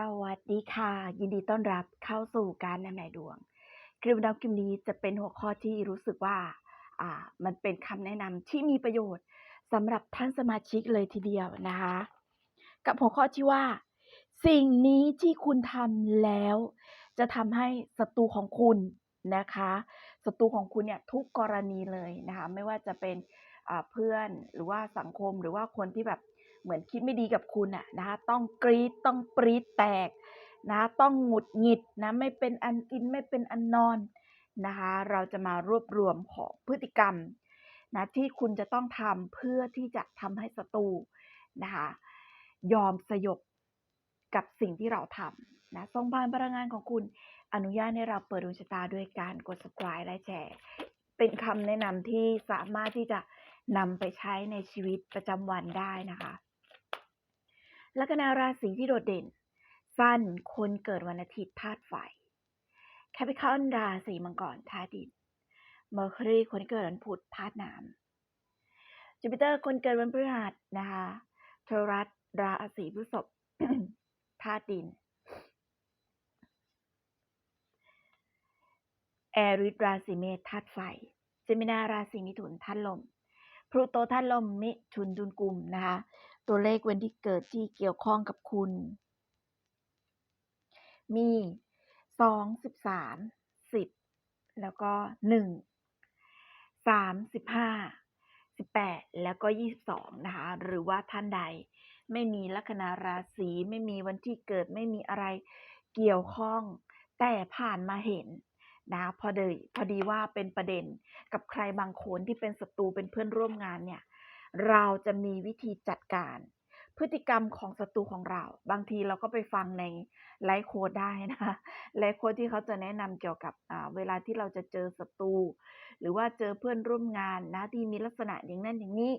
สวัสดีค่ะ ยินดีต้อนรับเข้าสู่การนำนายดวง คลิปนำคลิปนี้จะเป็นหัวข้อที่รู้สึกว่าอ่า มันเป็นคำแนะนำที่มีประโยชน์สำหรับท่านสมาชิกเลยทีเดียวนะคะ กับหัวข้อที่ว่า สิ่งนี้ที่คุณทำแล้ว จะทำให้ศัตรูของคุณนะคะศัตรูของคุณเนี่ยทุกกรณีเลยนะคะ ไม่ว่าจะเป็นเพื่อนหรือว่าสังคมหรือว่าคนที่แบบ เหมือนคิดไม่ดีกับคุณอะนะคะต้องกรีดต้องปรีดแตกนะต้องหงุดหงิดนะไม่เป็นอันกินไม่เป็นอันนอนนะคะเราจะมารวบรวมของพฤติกรรมนะที่คุณจะต้องทำเพื่อที่จะทำให้ศัตรูนะคะยอมสยบกับสิ่งที่เราทำนะส่งผ่านพลังงานของคุณอนุญาตให้เราเปิดดวงชะตาด้วยการกด subscribe และแชร์เป็นคำแนะนำที่สามารถที่จะนำไปใช้ในชีวิตประจำวันได้นะคะ ลัคนาราศีที่โดดเด่น สั้นคนเกิดวันอาทิตย์ธาตุไฟแคปิคอนราศีมังกรธาตุดินเมอร์คิวรีคนเกิดวันพุธธาตุน้ำจูปิเตอร์คนเกิดวันพฤหัสนะคะเทรัสราศีพฤษภธาตุดินแอริสราศีเมษธาตุไฟเจมินาราศีมิถุนธาตุลมพลูโตธาตุลมมิถุนดุลกุมนะคะ ตัวเลขวันที่เกิดที่เกี่ยวข้องกับคุณ มีสองสิบสามสิบแล้วก็หนึ่งสามสิบห้าสิบแปดแล้วก็ยี่สิบสองนะคะ หรือว่าท่านใด ไม่มีลัคนาราศีไม่มีวันที่เกิดไม่มีอะไรเกี่ยวข้อง แต่ผ่านมาเห็นนะพอดีพอดีว่าเป็นประเด็นกับใครบางคนที่เป็นศัตรูเป็นเพื่อนร่วมงานเนี่ย เราจะมีวิธีจัดการ พฤติกรรมของศัตรูของเรา บางทีเราก็ไปฟังในไลฟ์โค้ดได้นะคะไลฟ์โค้ดที่เขาจะแนะนำเกี่ยวกับเวลาที่เราจะเจอศัตรูหรือว่าเจอเพื่อนร่วมงานนะที่มีลักษณะอย่างนั้นอย่างนี้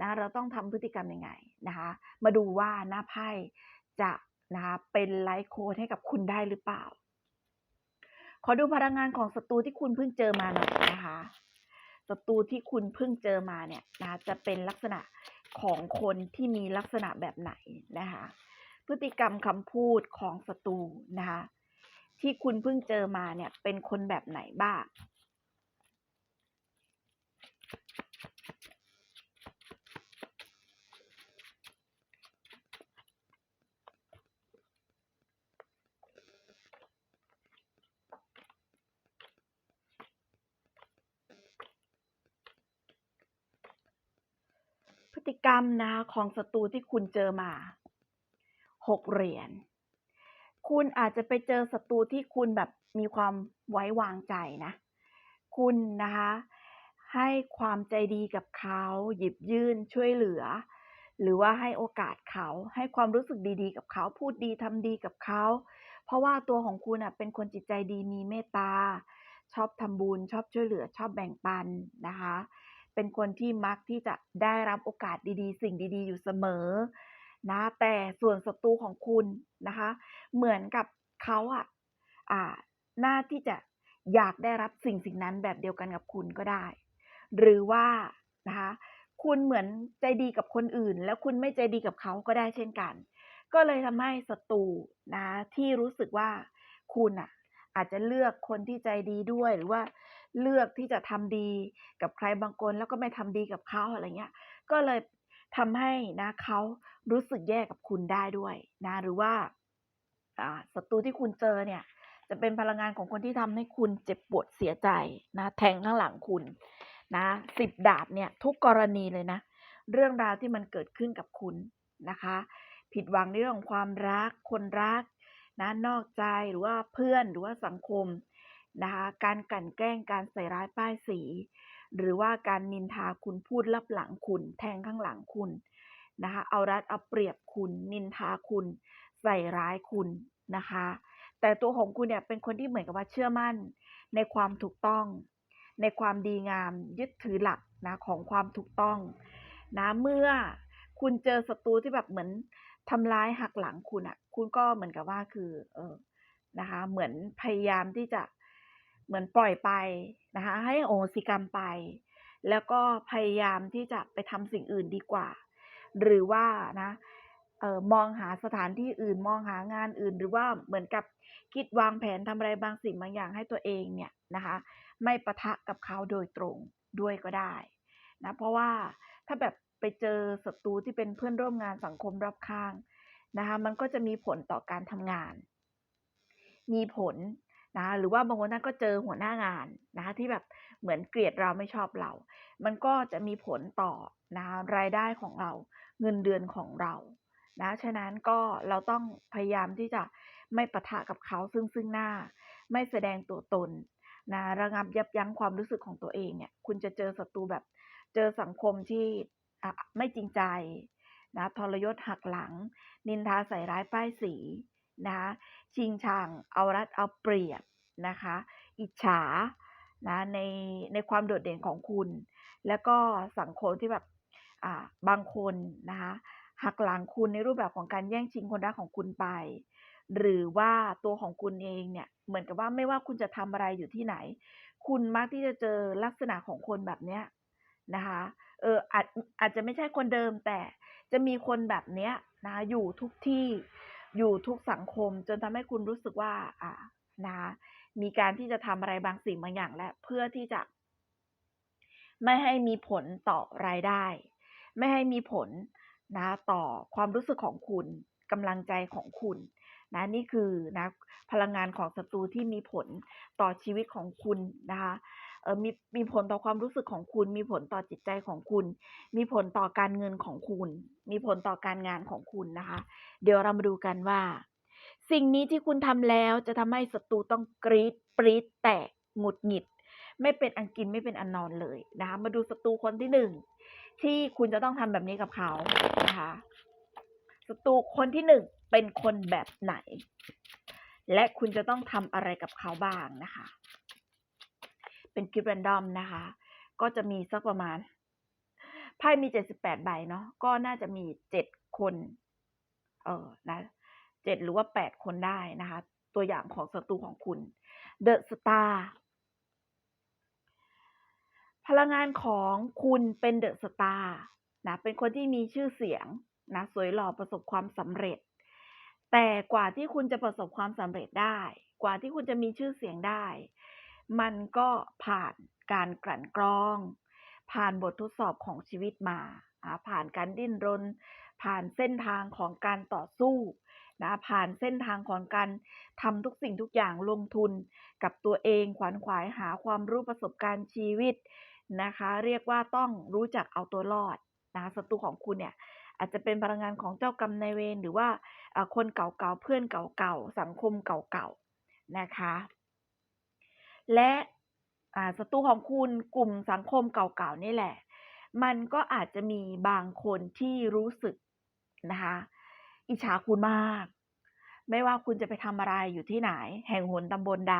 นะเราต้องทำพฤติกรรมยังไงนะคะมาดูว่าหน้าไพ่จะนะคะเป็นไลฟ์โค้ดให้กับคุณได้หรือเปล่า ขอดูพลังงานของศัตรูที่คุณเพิ่งเจอมาหน่อยนะคะ ศัตรูที่คุณเพิ่งเจอมาเนี่ยนะจะเป็นลักษณะของคนที่มีลักษณะแบบไหนนะคะพฤติกรรมคำพูดของศัตรูนะคะที่คุณเพิ่งเจอมาเนี่ยเป็นคนแบบไหนบ้าง กรรมนะของศัตรูที่คุณเจอมาหกเหรียญคุณอาจจะไปเจอศัตรูที่คุณแบบมีความไว้วางใจนะ คุณนะคะ ให้ความใจดีกับเขาหยิบยื่นช่วยเหลือ หรือว่าให้โอกาสเขาให้ความรู้สึกดีๆ กับเขาพูดดีทำดีกับเขา เพราะว่าตัวของคุณอะเป็นคนจิตใจดีมีเมตตาชอบทำบุญชอบช่วยเหลือชอบแบ่งปันนะคะ เป็นคนที่มักที่จะได้รับโอกาสดีๆ สิ่งดีๆ อยู่เสมอนะแต่ส่วนศัตรูของคุณนะคะ เหมือนกับเขาอะอ่าหน้าที่จะอยากได้รับสิ่งสิ่งนั้นแบบเดียวกันกับคุณก็ได้ หรือว่านะคะคุณเหมือนใจดีกับคนอื่น แล้วคุณไม่ใจดีกับเขาก็ได้เช่นกัน ก็เลยทำให้ศัตรูนะที่รู้สึกว่าคุณอะอาจจะเลือกคนที่ใจดีด้วยหรือว่า เลือกที่จะทำดีกับใครบางคน แล้วก็ไม่ทำดีกับเขาอะไรเงี้ย ก็เลยทำให้นะเขารู้สึกแย่กับคุณได้ด้วยนะ หรือว่าศัตรูที่คุณเจอเนี่ย จะเป็นพลังงานของคนที่ทำให้คุณเจ็บปวดเสียใจนะ แทงข้างหลังคุณนะสิบดาบเนี่ยทุกกรณีเลยนะ เรื่องราวที่มันเกิดขึ้นกับคุณนะคะ ผิดหวังในเรื่องของความรักคนรักนะนอกใจหรือว่าเพื่อนหรือว่าสังคม นะคะการกลั่นแกล้งการใส่ร้ายป้ายสี หรือว่าการนินทาคุณพูดลับหลังคุณ แทงข้างหลังคุณนะคะเอารัดเอาเปรียบคุณ นินทาคุณ ใส่ร้ายคุณนะคะ แต่ตัวของคุณเนี่ยเป็นคนที่เหมือนกับว่าเชื่อมั่น ในความถูกต้อง ในความดีงามยึดถือหลักนะของความถูกต้องนะเมื่อคุณเจอศัตรูที่แบบเหมือนทำร้ายหักหลังคุณอะ่ะ คุณก็เหมือนกับว่าคือ เออนะคะ เหมือนพยายามที่จะ เหมือนปล่อยไปนะคะ ให้โอสิกรรมไป แล้วก็พยายามที่จะไปทำสิ่งอื่นดีกว่า หรือว่านะออมองหาสถานที่อื่นมองหางานอื่น หรือว่าเหมือนกับคิดวางแผนทำอะไรบางสิ่งบางอย่างให้ตัวเองเนี่ยนะคะ ไม่ปะทะกับเขาโดยตรงด้วยก็ได้นะเพราะว่าถ้าแบบไปเจอศัตรูที่เป็นเพื่อนร่วมงานสังคมรอบข้างนะคะ มันก็จะมีผลต่อการทำงาน มีผล นะหรือว่าบางคนท่านก็เจอหัวหน้างานนะคะที่แบบเหมือนเกลียดเราไม่ชอบเรา มันก็จะมีผลต่อนะรายได้ของเราเงินเดือนของเรานะฉะนั้นก็เราต้องพยายามที่จะไม่ปะทะกับเขาซึ่งซึ่งหน้า ไม่แสดงตัวตนนะระงับยับยั้งความรู้สึกของตัวเองเนี่ย คุณจะเจอศัตรูแบบเจอสังคมที่ไม่จริงใจนะทรยศหักหลัง นินทาใส่ร้ายป้ายสี นะคะชิงชังเอารัดเอาเปรียบนะคะ อิจฉานะในในความโดดเด่นของคุณ แล้วก็สังคมที่แบบอ่าบางคนนะคะหักหลังคุณในรูปแบบของการแย่งชิงคนรักของคุณไป หรือว่าตัวของคุณเองเนี่ยเหมือนกับว่าไม่ว่าคุณจะทำอะไรอยู่ที่ไหน คุณมักที่จะเจอลักษณะของคนแบบเนี้ยนะคะเอออาจอาจจะไม่ใช่คนเดิมแต่จะมีคนแบบเนี้ยนะคะอยู่ทุกที่ อยู่ทุกสังคมจนทำให้คุณรู้สึกว่า อ่านะมีการที่จะทำอะไรบางสิ่งบางอย่างและเพื่อที่จะ ไม่ให้มีผลต่อรายได้ ไม่ให้มีผลนะต่อความรู้สึกของคุณกำลังใจของคุณนะนี่คือนะพลังงานของศัตรูที่มีผลต่อชีวิตของคุณนะคะ มีมีผลต่อความรู้สึกของคุณ มีผลต่อจิตใจของคุณ มีผลต่อการเงินของคุณ มีผลต่อการงานของคุณนะคะ เดี๋ยวเรามาดูกันว่า สิ่งนี้ที่คุณทำแล้วจะทำให้ศัตรูต้องกรีดปรีดแตกหงุดหงิด ไม่เป็นอันกินไม่เป็นอันนอนเลยนะคะ มาดูศัตรูคนที่หนึ่งที่คุณจะต้องทำแบบนี้กับเขานะคะศัตรูคนที่หนึ่งเป็นคนแบบไหน และคุณจะต้องทำอะไรกับเขาบ้างนะคะ เป็นคลิปแรนดอมนะคะ ก็จะมีสักประมาณไพ่มีเจ็ดสิบแปดใบเนาะก็น่าจะมีเจ็ดคน เออนะเจ็ดหรือว่าแปดคนได้นะคะ ตัวอย่างของศัตรูของคุณเดอะสตาร์พลังงานของคุณเป็นเดอะสตาร์นะเป็นคนที่มีชื่อเสียงนะสวยหล่อประสบความสำเร็จ แต่กว่าที่คุณจะประสบความสำเร็จได้ กว่าที่คุณจะมีชื่อเสียงได้ มันก็ผ่านการกลั่นกรอง ผ่านบททดสอบของชีวิตมา ผ่านการดิ้นรน ผ่านเส้นทางของการต่อสู้นะผ่านเส้นทางของการทำทุกสิ่งทุกอย่างลงทุนกับตัวเองขวัญขวายหาความรู้ประสบการณ์ชีวิตนะคะ เรียกว่าต้องรู้จักเอาตัวรอดนะคะศัตรูของคุณเนี่ยอาจจะเป็นพลังงานของเจ้ากรรมนายเวรหรือว่าคนเก่าๆเพื่อนเก่าๆสังคมเก่าๆนะคะ และศัตรูของคุณกลุ่มสังคมเก่าๆนี่แหละ มันก็อาจจะมีบางคนที่รู้สึกนะคะอิจฉาคุณมาก ไม่ว่าคุณจะไปทำอะไรอยู่ที่ไหน แห่งหนตำบลใด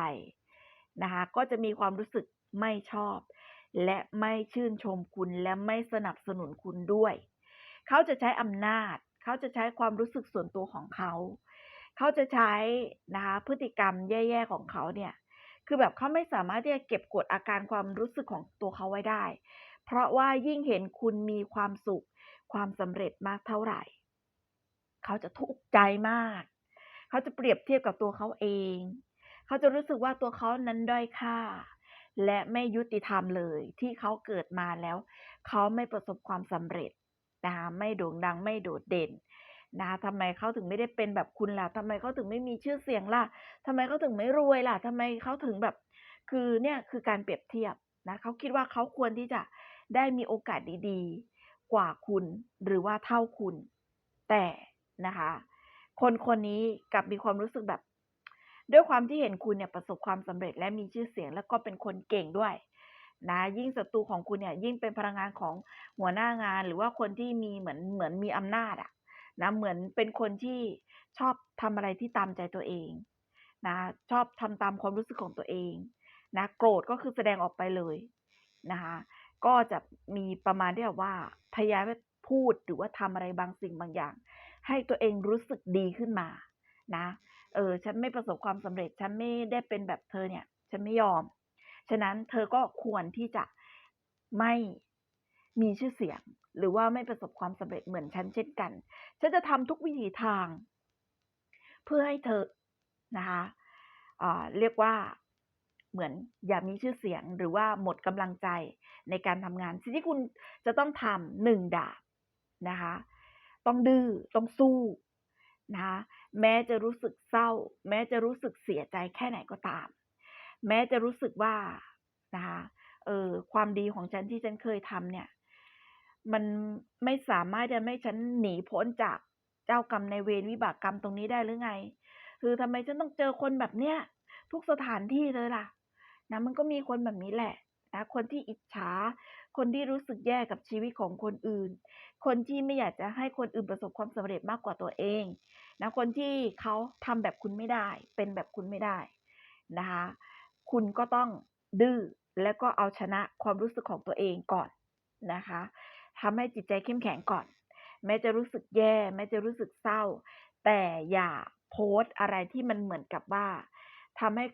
นะคะก็จะมีความรู้สึกไม่ชอบ และไม่ชื่นชมคุณและไม่สนับสนุนคุณด้วย เขาจะใช้อำนาจ เขาจะใช้ความรู้สึกส่วนตัวของเขา เขาจะใช้นะคะพฤติกรรมแย่ๆของเขาเนี่ย คือแบบเขาไม่สามารถที่จะเก็บกดอาการความรู้สึกของตัวเขาไว้ได้ เพราะว่ายิ่งเห็นคุณมีความสุข ความสำเร็จมากเท่าไหร่ เขาจะทุกข์ใจมาก เขาจะเปรียบเทียบกับตัวเขาเอง เขาจะรู้สึกว่าตัวเขานั้นด้อยค่า และไม่ยุติธรรมเลย ที่เขาเกิดมาแล้ว เขาไม่ประสบความสำเร็จนะคะไม่โด่งดังไม่โดดเด่น นะคะทำไมเขาถึงไม่ได้เป็นแบบคุณล่ะทำไมเขาถึงไม่มีชื่อเสียงล่ะทำไมเขาถึงไม่รวยล่ะทำไมเขาถึงแบบ คือเนี่ยคือการเปรียบเทียบนะเขาคิดว่าเขาควรที่จะได้มีโอกาสดีๆ กว่าคุณหรือว่าเท่าคุณ แต่นะคะ คนคนนี้กลับมีความรู้สึกแบบ ด้วยความที่เห็นคุณเนี่ยประสบความสำเร็จและมีชื่อเสียงแล้วก็เป็นคนเก่งด้วยนะยิ่งศัตรูของคุณเนี่ยยิ่งเป็นพลังงานของหัวหน้างาน หรือว่าคนที่มีเหมือนเหมือนมีอำนาจอะ นะเหมือนเป็นคนที่ชอบทำอะไรที่ตามใจตัวเองนะชอบทำตามความรู้สึกของตัวเองนะโกรธก็คือแสดงออกไปเลยนะคะก็จะมีประมาณที่แบบว่าพยายามพูดหรือว่าทำอะไรบางสิ่งบางอย่าง ให้ตัวเองรู้สึกดีขึ้นมานะเออฉันไม่ประสบความสำเร็จฉันไม่ได้เป็นแบบเธอเนี่ย ฉันไม่ยอม ฉะนั้นเธอก็ควรที่จะไม่ มีชื่อเสียง หรือว่าไม่ประสบความสำเร็จเหมือนฉันเช่นกัน ฉันจะทำทุกวิถีทาง เพื่อให้เธอนะคะเรียกว่าเหมือนอย่ามีชื่อเสียงหรือว่าหมดกำลังใจในการทำงาน สิ่งที่คุณจะต้องทำหนึ่งดาบนะคะ ต้องดื้อต้องสู้นะคะแม้จะรู้สึกเศร้า แม้จะรู้สึกเสียใจแค่ไหนก็ตาม แม้จะรู้สึกว่านะคะเออความดีของฉันที่ฉันเคยทำเนี่ย มันไม่สามารถจะไม่ฉันหนีพ้นจากเจ้ากรรมในเวรวิบากกรรมตรงนี้ได้หรือไง คือทำไมฉันต้องเจอคนแบบเนี้ยทุกสถานที่เลยล่ะ นะมันก็มีคนแบบนี้แหละนะคนที่อิจฉา คนที่รู้สึกแย่กับชีวิตของคนอื่น คนที่ไม่อยากจะให้คนอื่นประสบความสำเร็จมากกว่าตัวเองนะคนที่เขาทำแบบคุณไม่ได้ เป็นแบบคุณไม่ได้นะคะคุณก็ต้องดื้อแล้วก็เอาชนะความรู้สึกของตัวเองก่อนนะคะ ทำให้จิตใจเข้มแข็งก่อน แม้จะรู้สึกแย่ แม้จะรู้สึกเศร้า แต่อย่าโพสต์อะไรที่มันเหมือนกับว่าทำให้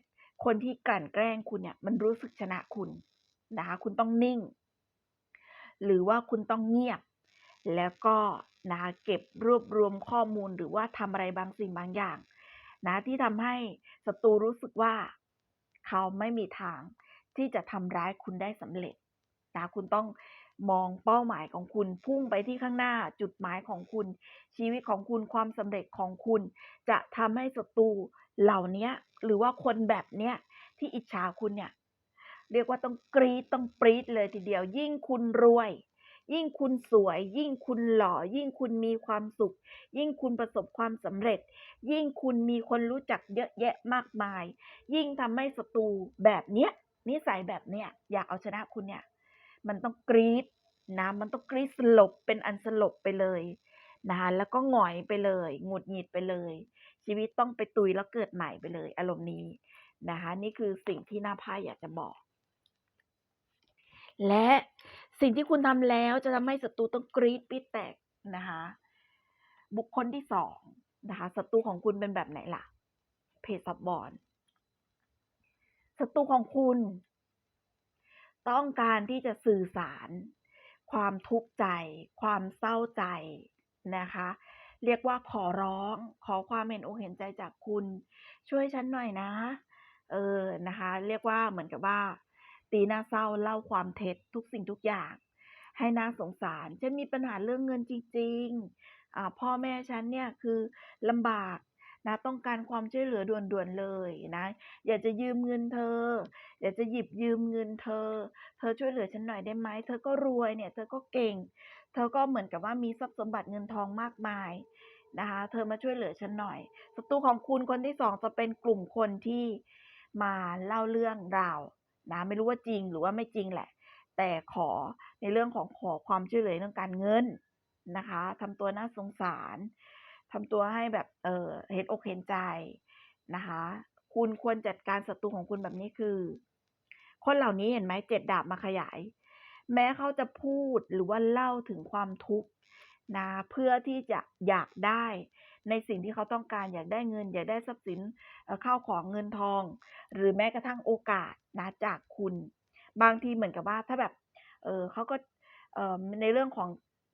คนที่กลั่นแกล้งคุณเนี่ย มันรู้สึกชนะคุณนะคะคุณต้องนิ่ง หรือว่าคุณต้องเงียบ แล้วก็นะคะเก็บรวบรวมข้อมูลหรือว่าทำอะไรบางสิ่งบางอย่าง นะที่ทำให้ศัตรูรู้สึกว่า เขาไม่มีทางที่จะทำร้ายคุณได้สำเร็จนะคุณต้อง มองเป้าหมายของคุณพุ่งไปที่ข้างหน้าจุดหมายของคุณ ชีวิตของคุณความสำเร็จของคุณ จะทำให้ศัตรูเหล่านี้หรือว่าคนแบบเนี้ยที่อิจฉาคุณเนี่ยเรียกว่าต้องกรีดต้องปรีดเลยทีเดียว ยิ่งคุณรวย ยิ่งคุณสวย ยิ่งคุณหล่อ ยิ่งคุณมีความสุข ยิ่งคุณประสบความสำเร็จ ยิ่งคุณมีคนรู้จักเยอะแยะมากมาย ยิ่งทำให้ศัตรูแบบเนี้ยนิสัยแบบเนี้ยอยากเอาชนะคุณเนี่ย มันต้องกรีดนะมันต้องกรีดสลบเป็นอันสลบไปเลยนะคะแล้วก็หงอยไปเลยหงุดหงิดไปเลย ชีวิตต้องไปตุยแล้วเกิดใหม่ไปเลย อารมณ์นี้นะคะนี่คือสิ่งที่หน้าไพ่อยากจะบอก และสิ่งที่คุณทำแล้วจะทำให้ศัตรูต้องกรีดปิดแตกนะคะบุคคลที่สองนะคะศัตรูของคุณเป็นแบบไหนล่ะเพจซับบอลศัตรูของคุณ ต้องการที่จะสื่อสาร ความทุกข์ใจ ความเศร้าใจนะคะ เรียกว่าขอร้อง ขอความเห็นอกเห็นใจจากคุณ ช่วยฉันหน่อยนะ เออนะคะ เรียกว่าเหมือนกับว่า ตีหน้าเศร้าเล่าความเท็จทุกสิ่งทุกอย่าง ให้น่าสงสารฉันมีปัญหาเรื่องเงินจริงๆอ่าพ่อแม่ฉันเนี่ยคือลำบาก นะต้องการความช่วยเหลือด่วนๆเลยนะ อยากจะยืมเงินเธอ อยากจะหยิบยืมเงินเธอ เธอช่วยเหลือฉันหน่อยได้ไหมเธอก็รวยเนี่ย เธอก็เก่ง เธอก็เหมือนกับว่ามีทรัพย์สมบัติเงินทองมากมายนะคะ เธอมาช่วยเหลือฉันหน่อยศัตรูของคุณคนที่สองจะเป็นกลุ่มคนที่มาเล่าเรื่องราวนะไม่รู้ว่าจริงหรือว่าไม่จริงแหละ แต่ขอในเรื่องของขอความช่วยเหลือเรื่องการเงินนะคะทำตัวน่าสงสาร ทำตัวให้แบบเออเห็นอกเห็นใจนะคะ คุณควรจัดการศัตรูของคุณแบบนี้คือ คนเหล่านี้เห็นไหมเจ็ดดาบมาขยาย แม้เขาจะพูดหรือว่าเล่าถึงความทุกข์นะเพื่อที่จะอยากได้ในสิ่งที่เขาต้องการอยากได้เงิน อยากได้ทรัพย์สินเข้าของเงินทอง หรือแม้กระทั่งโอกาสนะจากคุณ บางทีเหมือนกับว่าถ้าแบบเออเขาก็เออในเรื่องของ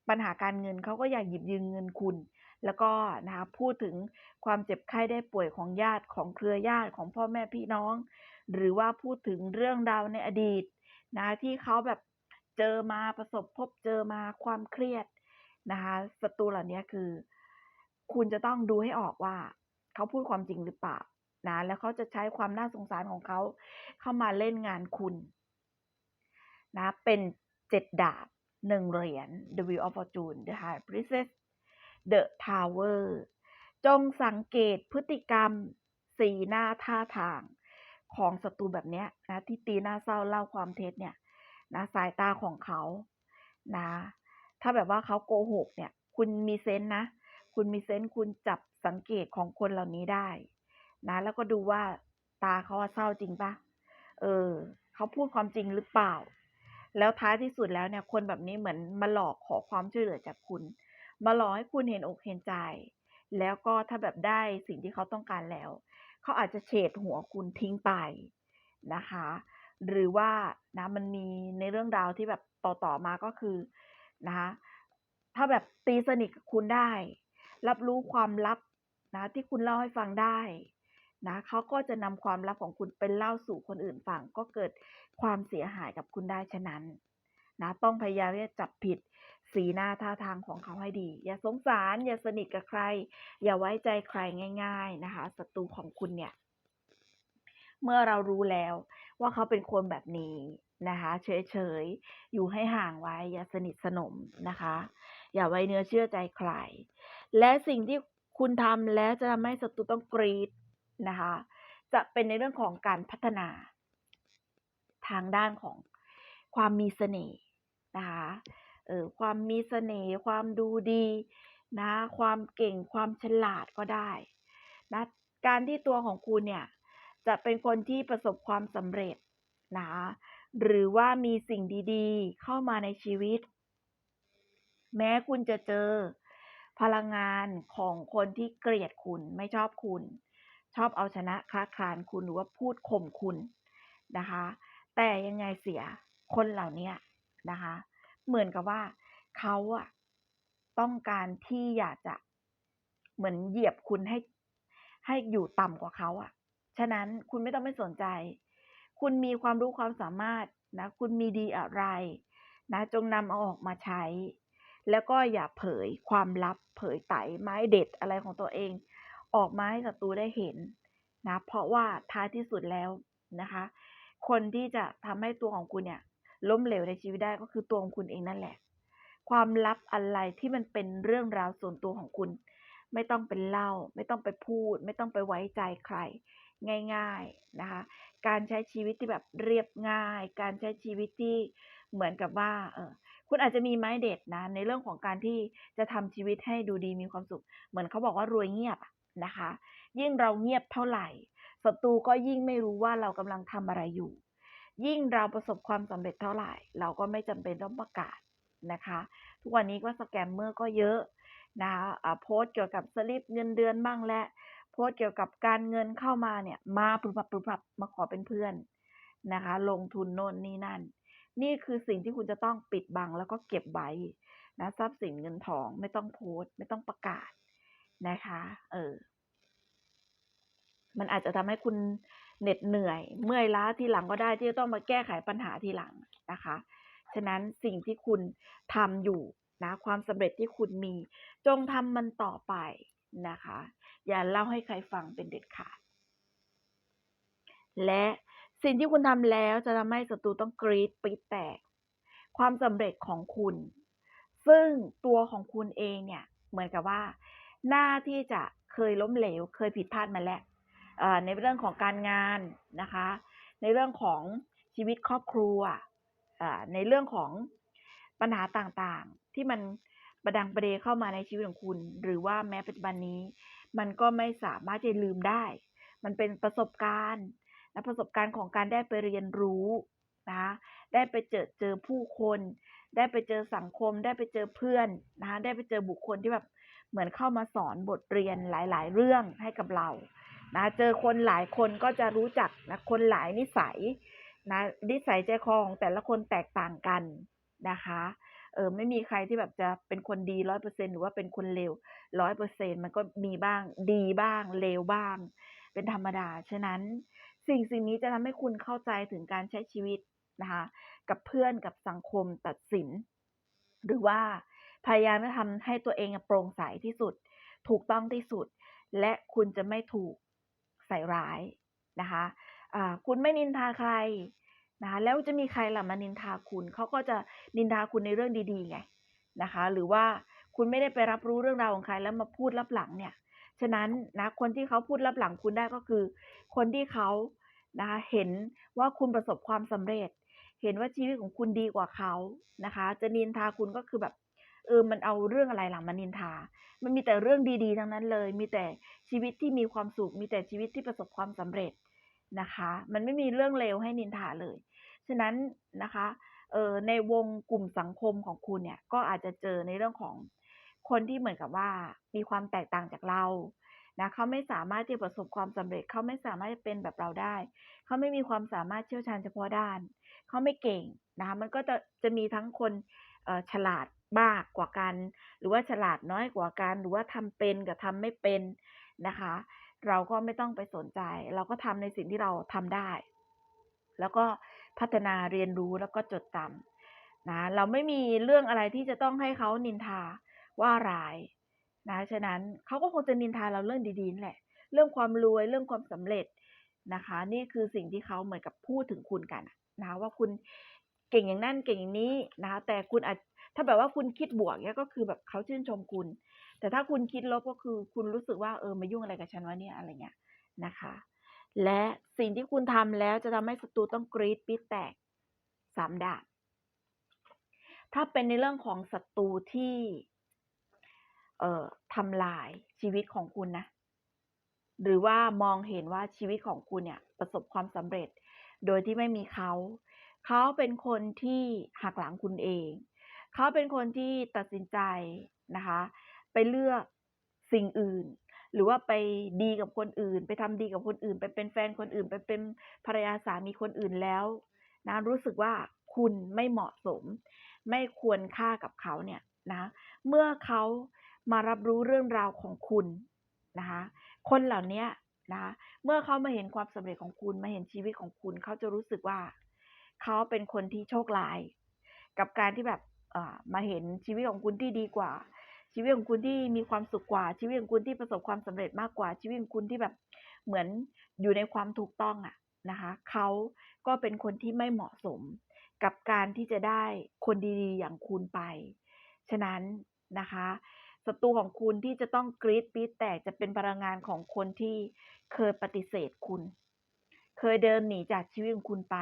ปัญหาการเงินเขาก็อยากหยิบยืมเงินคุณ แล้วก็นะคะพูดถึงความเจ็บไข้ได้ป่วยของญาติของเครือญาติของพ่อแม่พี่น้อง หรือว่าพูดถึงเรื่องราวในอดีตนะที่เขาแบบเจอมาประสบพบเจอมาความเครียดนะคะศัตรูเหล่านี้คือ คุณจะต้องดูให้ออกว่า เขาพูดความจริงหรือเปล่านะแล้วเขาจะใช้ความน่าสงสารของเขาเข้ามาเล่นงานคุณนะเป็นเจ็ดดาบหนึ่งเหรียญ The Wheel of Fortune The High Priestess The Tower จงสังเกตพฤติกรรม สีหน้าท่าทาง ของศัตรูแบบนี้นะที่ตีหน้าเศร้าเล่าความเท็จเนี่ยนะสายตาของเขานะถ้าแบบว่าเขาโกหกเนี่ย คุณมีเซนนะ คุณมีเซนคุณจับสังเกตของคนเหล่านี้ได้นะแล้วก็ดูว่าตาเขาเศร้าจริงปะเออเขาพูดความจริงหรือเปล่า แล้วท้ายที่สุดแล้วเนี่ย คนแบบนี้เหมือนมาหลอกขอความช่วยเหลือจากคุณ มาหลอกให้คุณเห็นอกเห็นใจ แล้วก็ถ้าแบบได้สิ่งที่เขาต้องการแล้ว เขาอาจจะเฉดหัวคุณทิ้งไปนะคะ หรือว่านะมันมีในเรื่องราวที่แบบต่อๆมาก็คือนะคะถ้าแบบตีสนิทกับคุณได้ รับรู้ความลับนะที่คุณเล่าให้ฟังได้นะเขาก็จะนำความลับของคุณไปเล่าสู่คนอื่นฟังก็เกิดความเสียหายกับคุณได้ฉะนั้นนะต้องพยายามที่จะจับผิด สีหน้าท่าทางของเขาให้ดี อย่าสงสาร อย่าสนิทกับใคร อย่าไว้ใจใครง่าย ๆนะคะศัตรูของคุณเนี่ย เมื่อเรารู้แล้วว่าเขาเป็นคนแบบนี้นะคะเฉยๆ อยู่ให้ห่างไว้ อย่าสนิทสนมนะคะ อย่าไว้เนื้อเชื่อใจใคร และสิ่งที่คุณทำแล้วจะทำให้ศัตรูต้องกรีดนะคะ จะเป็นในเรื่องของการพัฒนา ทางด้านของความมีเสน่ห์นะคะ ออความมีเสน่ห์ความดูดีนะ ความเก่งความฉลาดก็ได้นะการที่ตัวของคุณเนี่ย จะเป็นคนที่ประสบความสำเร็จนะหรือว่ามีสิ่งดีๆ เข้ามาในชีวิต แม้คุณจะเจอพลังงานของคนที่เกลียดคุณไม่ชอบคุณ ชอบเอาชนะค้าคานคุณหรือว่าพูดข่มคุณนะคะ แต่ยังไงเสียคนเหล่านี้นะคะ เหมือนกับว่าเขาอะต้องการที่อยากจะเหมือนเหยียบคุณให้ ให้อยู่ต่ำกว่าเขาอะฉะนั้นคุณไม่ต้องไม่สนใจ คุณมีความรู้ความสามารถนะ คุณมีดีอะไรนะจงนำเอาออกมาใช้ แล้วก็อย่าเผยความลับ เผยไตไม้เด็ดอะไรของตัวเอง ออกมาให้ศัตรูได้เห็นนะ เพราะว่าท้ายที่สุดแล้วนะคะ คนที่จะทำให้ตัวของคุณเนี่ย ล้มเหลวในชีวิตได้ก็คือตัวของคุณเองนั่นแหละ ความลับอะไรที่มันเป็นเรื่องราวส่วนตัวของคุณ ไม่ต้องเป็นเล่า ไม่ต้องไปพูด ไม่ต้องไปไว้ใจใคร ง่าย ๆนะคะ การใช้ชีวิตที่แบบเรียบง่าย การใช้ชีวิตที่เหมือนกับว่าเออคุณอาจจะมีไม้เด็ดนะ ในเรื่องของการที่จะทำชีวิตให้ดูดีมีความสุข เหมือนเขาบอกว่ารวยเงียบนะคะ ยิ่งเราเงียบเท่าไหร่ศัตรูก็ยิ่งไม่รู้ว่าเรากำลังทำอะไรอยู่ ยิ่งเราประสบความสำเร็จเท่าไหร่ เราก็ไม่จำเป็นต้องประกาศนะคะ ทุกวันนี้ก็สแกมเมอร์ก็เยอะนะคะโพสเกี่ยวกับสลิปเงินเดือนบ้างและ โพสเกี่ยวกับการเงินเข้ามาเนี่ย มาปรับปรับมาขอเป็นเพื่อนนะคะ ลงทุนโน่นนี่นั่น นี่คือสิ่งที่คุณจะต้องปิดบังแล้วก็เก็บไว้นะทรัพย์สินเงินทองไม่ต้องโพสไม่ต้องประกาศนะคะ เออ มันอาจจะทำให้คุณ เหน็ดเหนื่อย เมื่อยล้าทีหลังก็ได้ที่จะต้องมาแก้ไขปัญหาทีหลังนะคะ ฉะนั้นสิ่งที่คุณทำอยู่นะความสำเร็จที่คุณมี จงทำมันต่อไปนะคะ อย่าเล่าให้ใครฟังเป็นเด็ดขาด และสิ่งที่คุณทำแล้วจะทำให้ศัตรูต้องกรีดปีดแตก ความสำเร็จของคุณ ซึ่งตัวของคุณเองเนี่ยเหมือนกับว่า หน้าที่จะเคยล้มเหลว เคยผิดพลาดมาแล้ว ในเรื่องของการงานนะคะ ในเรื่องของชีวิตครอบครัวในเรื่องของปัญหาต่างๆ ที่มันประดังประเดเข้ามาในชีวิตของคุณ หรือว่าแม้ปัจจุบันนี้ มันก็ไม่สามารถจะลืมได้ มันเป็นประสบการณ์และประสบการณ์ของการได้ไปเรียนรู้นะคะได้ไปเจอเจอผู้คน ได้ไปเจอสังคม ได้ไปเจอเพื่อนนะคะได้ไปเจอบุคคลที่แบบเหมือนเข้ามาสอนบทเรียนหลาย ๆ เรื่องให้กับเรา นะเจอคนหลายคนก็จะรู้จักนะคนหลายนิสัยนะนิสัยใจคอของแต่ละคนแตกต่างกันนะคะเออไม่มีใครที่แบบจะเป็นคนดีร้อยเปอร์เซ็นหรือว่าเป็นคนเลวร้อยเปอร์เซ็นมันก็มีบ้างดีบ้างเลวบ้าง เป็นธรรมดา ฉะนั้นสิ่งสิ่งนี้จะทำให้คุณเข้าใจถึงการใช้ชีวิตนะคะกับเพื่อนกับสังคมตัดสิน หรือว่าพยายามจะทำให้ตัวเองโปร่งใสที่สุด ถูกต้องที่สุด และคุณจะไม่ถูก ใส่ร้ายนะคะะคุณไม่นินทาใครนะคะแล้วจะมีใครล่ะมานินทาคุณเขาก็จะนินทาคุณในเรื่องดีๆไงนะคะ หรือว่าคุณไม่ได้ไปรับรู้เรื่องราวของใครแล้วมาพูดรับหลังเนี่ยฉะนั้นนะคนที่เขาพูดรับหลังคุณได้ก็คือ คนที่เขานะคะเห็นว่าคุณประสบความสำเร็จ เห็นว่าชีวิตของคุณดีกว่าเขานะคะ จะนินทาคุณก็คือแบบ ออมันเอาเรื่องอะไรหลังมานินทา มันมีแต่เรื่องดีๆทั้งนั้นเลย มีแต่ชีวิตที่มีความสุข มีแต่ชีวิตที่ประสบความสำเร็จนะคะ มันไม่มีเรื่องเลวให้นินทาเลย ฉะนั้นนะคะเออในวงกลุ่มสังคมของคุณเนี่ยก็อาจจะเจอในเรื่องของคนที่เหมือนกับว่ามีความแตกต่างจากเรานะเขาไม่สามารถที่จะประสบความสำเร็จ เขาไม่สามารถจะเป็นแบบเราได้ เขาไม่มีความสามารถเชี่ยวชาญเฉพาะด้าน เขาไม่เก่งนะคะมันก็จะจะมีทั้งคนฉลาด มากกว่ากัน หรือว่าฉลาดน้อยกว่ากันหรือว่าทำเป็นกับทำไม่เป็นนะคะ เราก็ไม่ต้องไปสนใจ เราก็ทำในสิ่งที่เราทำได้ แล้วก็พัฒนาเรียนรู้แล้วก็จดจำนะเราไม่มีเรื่องอะไรที่จะต้องให้เขานินทาว่าร้ายนะฉะนั้นเขาก็คงจะนินทาเราเรื่องดีๆแหละ เรื่องความรวยเรื่องความสำเร็จนะคะ นี่คือสิ่งที่เขาเหมือนกับพูดถึงคุณกันนะคะว่าคุณเก่งอย่างนั้นเก่งอย่างนี้นะคะแต่คุณอาจ ถ้าแบบว่าคุณคิดบวกเนี่ยก็คือแบบเขาชื่นชมคุณ แต่ถ้าคุณคิดลบก็คือคุณรู้สึกว่าเออมายุ่งอะไรกับฉันวะเนี่ยอะไรเงี้ยนะคะ และสิ่งที่คุณทำแล้วจะทำให้ศัตรูต้องกรีดปิดแตกสามดาบถ้าเป็นในเรื่องของศัตรูที่เอ่อทำลายชีวิตของคุณนะ หรือว่ามองเห็นว่าชีวิตของคุณเนี่ยประสบความสำเร็จ โดยที่ไม่มีเขา เขาเป็นคนที่หักหลังคุณเอง เขาเป็นคนที่ตัดสินใจนะคะ ไปเลือกสิ่งอื่น หรือว่าไปดีกับคนอื่น ไปทำดีกับคนอื่น ไปเป็นแฟนคนอื่น ไปเป็นภรรยาสามีคนอื่นแล้วนะรู้สึกว่าคุณไม่เหมาะสม ไม่ควรค่ากับเขาเนี่ยนะเมื่อเขามารับรู้เรื่องราวของคุณนะคะคนเหล่านี้นะเมื่อเขามาเห็นความสำเร็จของคุณมาเห็นชีวิตของคุณ เขาจะรู้สึกว่า เขาเป็นคนที่โชคร้าย กับการที่แบบ มาเห็นชีวิตของคุณที่ดีกว่า ชีวิตของคุณที่มีความสุขกว่า ชีวิตของคุณที่ประสบความสำเร็จมากกว่า ชีวิตของคุณที่แบบเหมือนอยู่ในความถูกต้องอะนะคะเขาก็เป็นคนที่ไม่เหมาะสมกับการที่จะได้คนดีๆ อย่างคุณไป ฉะนั้นนะคะศัตรูของคุณที่จะต้องกรีดปี๊ดแตกจะเป็นพลังงานของคนที่เคยปฏิเสธคุณ เคยเดินหนีจากชีวิตของคุณไป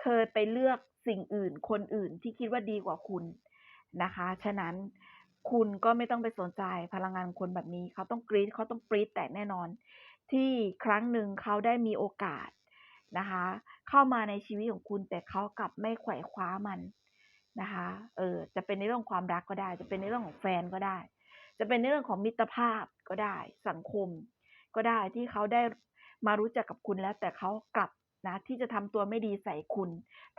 เคยไปเลือก สิ่งอื่น คนอื่นที่คิดว่าดีกว่าคุณนะคะ ฉะนั้นคุณก็ไม่ต้องไปสนใจพลังงานคนแบบนี้เขาต้องกรีดเขาต้องปรีดแตกแน่นอน ที่ครั้งหนึ่งเขาได้มีโอกาสนะคะ เข้ามาในชีวิตของคุณแต่เขากลับไม่ไขว่คว้ามันนะคะ เออ จะเป็นในเรื่องความรักก็ได้ จะเป็นในเรื่องของแฟนก็ได้ จะเป็นในเรื่องของมิตรภาพก็ได้ สังคมก็ได้ที่เขาได้มารู้จักกับคุณแล้ว แต่เขากลับ นะที่จะทำตัวไม่ดีใส่คุณ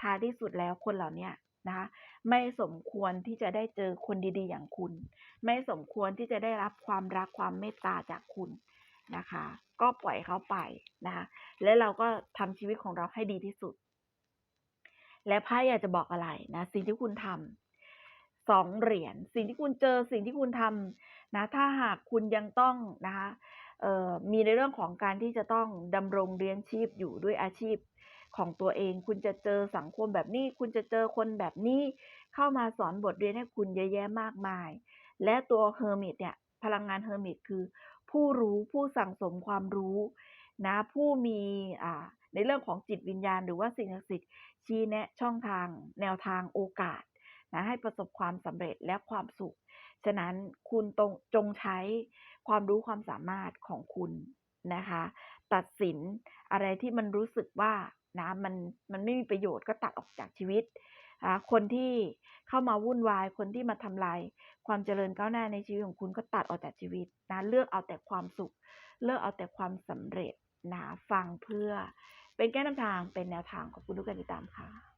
ท้ายที่สุดแล้วคนเหล่านี้นะคะไม่สมควรที่จะได้เจอคนดีๆ อย่างคุณ ไม่สมควรที่จะได้รับความรักความเมตตาจากคุณนะคะ ก็ปล่อยเขาไปนะคะและเราก็ทำชีวิตของเราให้ดีที่สุด และไพ่อยากจะบอกอะไรนะสิ่งที่คุณทำสองเหรียญสิ่งที่คุณเจอสิ่งที่คุณทำนะถ้าหากคุณยังต้องนะคะ มีในเรื่องของการที่จะต้องดำรงเลี้ยงชีพอยู่ด้วยอาชีพของตัวเอง คุณจะเจอสังคมแบบนี้ คุณจะเจอคนแบบนี้ เข้ามาสอนบทเรียนให้คุณเยอะแยะมากมาย และตัวเฮอร์มิตเนี่ย พลังงานเฮอร์มิตคือ ผู้รู้ผู้สั่งสมความรู้นะผู้มีในเรื่องของจิตวิญญาณ หรือว่าสิ่งศักดิ์สิทธิ์ชี้แนะช่องทาง แนวทางโอกาสนะให้ประสบความสำเร็จและความสุข ฉะนั้นคุณตรงจงใช้ความรู้ความสามารถของคุณนะคะ ตัดสินอะไรที่มันรู้สึกว่านะมันมันไม่มีประโยชน์ก็ตัดออกจากชีวิตนะคนที่เข้ามาวุ่นวาย คนที่มาทำลายความเจริญก้าวหน้าในชีวิตของคุณก็ตัดออกจากชีวิตนะเลือกเอาแต่ความสุข เลือกเอาแต่ความสำเร็จนะฟังเพื่อเป็นแก้นำทางเป็นแนวทางขอบคุณทุกการติดตามค่ะ